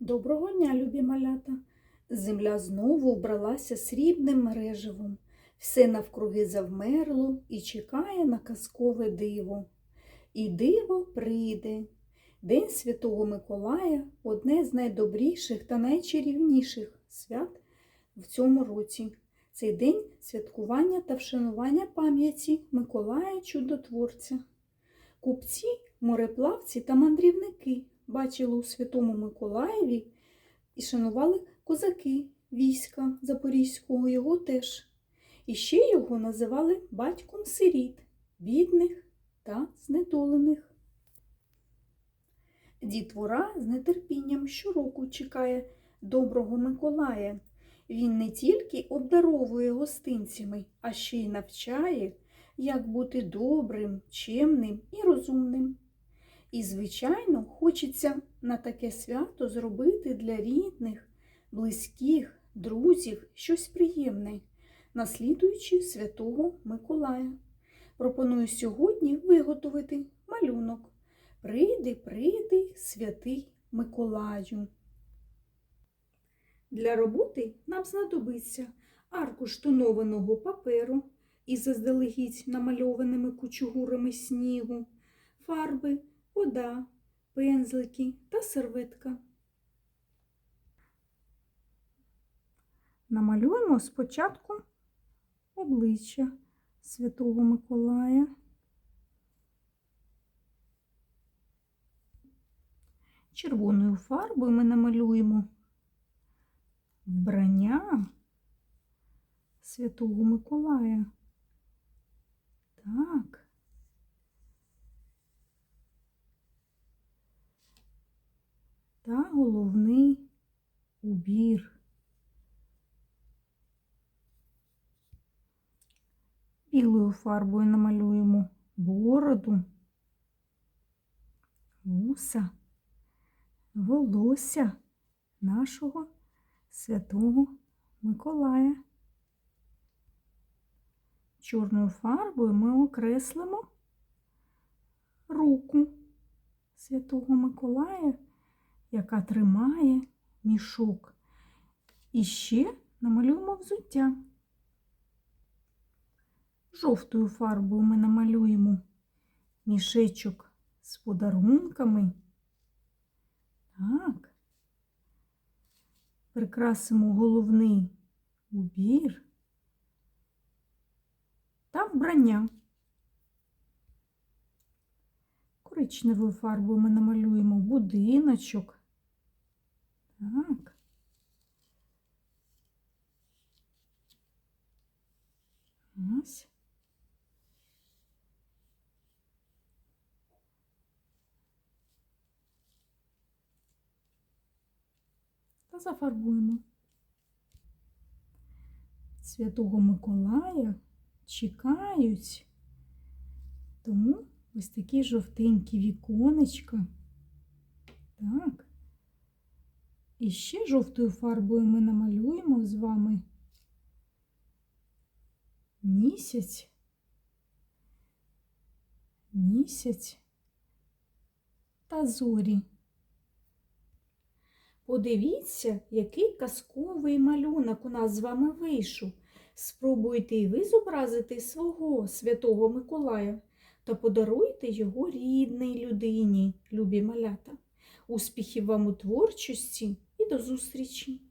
Доброго дня, любі малята! Земля знову вбралася срібним мереживом. Все навкруги завмерло і чекає на казкове диво. І диво прийде. День Святого Миколая одне з найдобріших та найчарівніших свят в цьому році. Цей день святкування та вшанування пам'яті Миколая Чудотворця. Купці, мореплавці та мандрівники бачили у Святому Миколаєві і шанували козаки війська Запорізького його теж. І ще його називали батьком сиріт, бідних та знедолених. Дітвора з нетерпінням щороку чекає доброго Миколая. Він не тільки обдаровує гостинцями, а ще й навчає, як бути добрим, чемним і розумним. І, звичайно, хочеться на таке свято зробити для рідних, близьких, друзів щось приємне, наслідуючи святого Миколая. Пропоную сьогодні виготовити малюнок. Прийди, прийди, святий Миколаю. Для роботи нам знадобиться аркуш тонованого паперу із заздалегідь намальованими кучугурами снігу, фарби, вода, пензлики та серветка. Намалюємо спочатку обличчя Святого Миколая. Червоною фарбою ми намалюємо вбрання Святого Миколая. Так. Та головний убір. Білою фарбою намалюємо бороду, вуса, волосся нашого святого Миколая. Чорною фарбою ми окреслимо руку Святого Миколая, яка тримає мішок. І ще намалюємо взуття. Жовтою фарбою ми намалюємо мішечок з подарунками. Так. Прикрасимо головний убір та вбрання. Коричневою фарбою ми намалюємо будиночок. Так. Ось. Та зафарбуємо. Святого Миколая чекають, тому ось такі жовтенькі віконечка. Так. І ще жовтою фарбою ми намалюємо з вами місяць, місяць та зорі. Подивіться, який казковий малюнок у нас з вами вийшов. Спробуйте і ви зобразити свого святого Миколая та подаруйте його рідній людині, любі малята. Успіхів вам у творчості і до зустрічі!